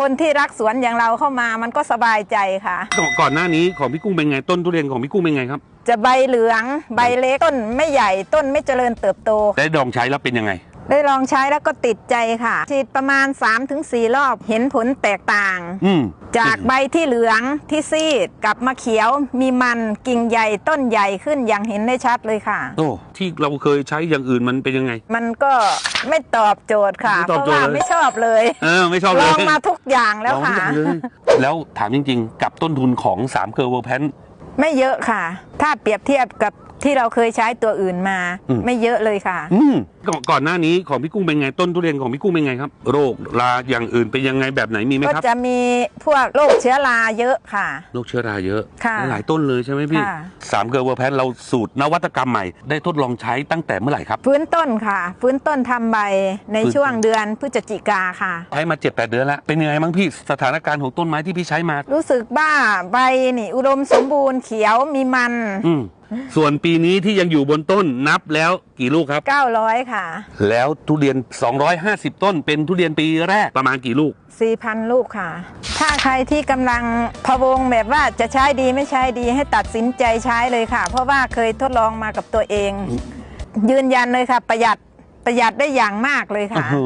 คนที่รักสวนอย่างเราเข้ามามันก็สบายใจค่ะก่อนก่อนหน้านี้ของพี่กุ้งเป็นไงต้นทุเรียนของพี่กุ้งเป็นไงครับ จะใบเหลืองใบเล็กต้นไม่ใหญ่ต้นไม่เจริญเติบโต ได้ลองใช้แล้วเป็นยังไง ได้ลองใช้แล้วก็ติดใจค่ะ ฉีดประมาณ 3-4 รอบเห็นผลแตกต่าง อืม จากใบที่เหลืองที่ซีดกลับมาเขียวมีมันกิ่งใหญ่ต้นใหญ่ขึ้นอย่างเห็นได้ชัดเลยค่ะ โอ้ที่เราเคยใช้อย่างอื่นมันเป็นยังไง มันก็ไม่ตอบโจทย์ค่ะ ไม่เพตอบราะโจทย์ว่าเลย ไม่ชอบเลยเออไม่ชอบลเลยองมาทุกอย่างแล้วลองค่ะอย่างเลยแล้วถามจริง ๆ กับต้นทุนของ3เกอร์เวอร์แพน ไม่เยอะค่ะ ถ้าเปรียบเทียบกับ ที่เราเคยใช้ตัวอื่นมา อืม ไม่เยอะเลยค่ะ อืมก่อนก่อนหน้านี้ของพี่กุ้งเป็นไงต้นทุเรียนของพี่กุ้งเป็นไงครับ โรคราอย่างอื่นเป็นยังไงแบบไหนมีไหมก็ครับจะมีพวกโรคเชื้อราเยอะค่ะ โรคเชื้อราเยอะค่ะหลายต้นเลยใช่ไหมพี่ค่ะ สามเกอร์เวอร์แพนเราสูตรนวัตกรรมใหม่ได้ทดลองใช้ตั้งแต่เมื่อไหร่ครับฟื้นต้นค่ะฟื้นต้นทำใบในฟื้น ช่วงเดือนพฤศจิกาค่ะ ใช้มาเจ็ดแปดเดือนแล้วเป็นยังไงบ้างพี่สถานการณ์ของต้นไม้ที่พี่ใช้มา รู้สึกว่าใบนี่อุดมสมบูรณ์เขียวมีมัน อืม ส่วนปีนี้ที่ยังอยู่บนต้นนับแล้วกี่ลูกครับ 900 ค่ะ แล้วทุเรียน 250 ต้นเป็นทุเรียนปีแรกประมาณกี่ลูก 4,000 ลูกค่ะ ถ้าใครที่กำลังพะวงแบบว่าจะใช้ดีไม่ใช้ดีให้ตัดสินใจใช้เลยค่ะ เพราะว่าเคยทดลองมากับตัวเอง ยืนยันเลยค่ะ ประหยัดประหยัดได้อย่างมากเลยโอ้ค่ะโห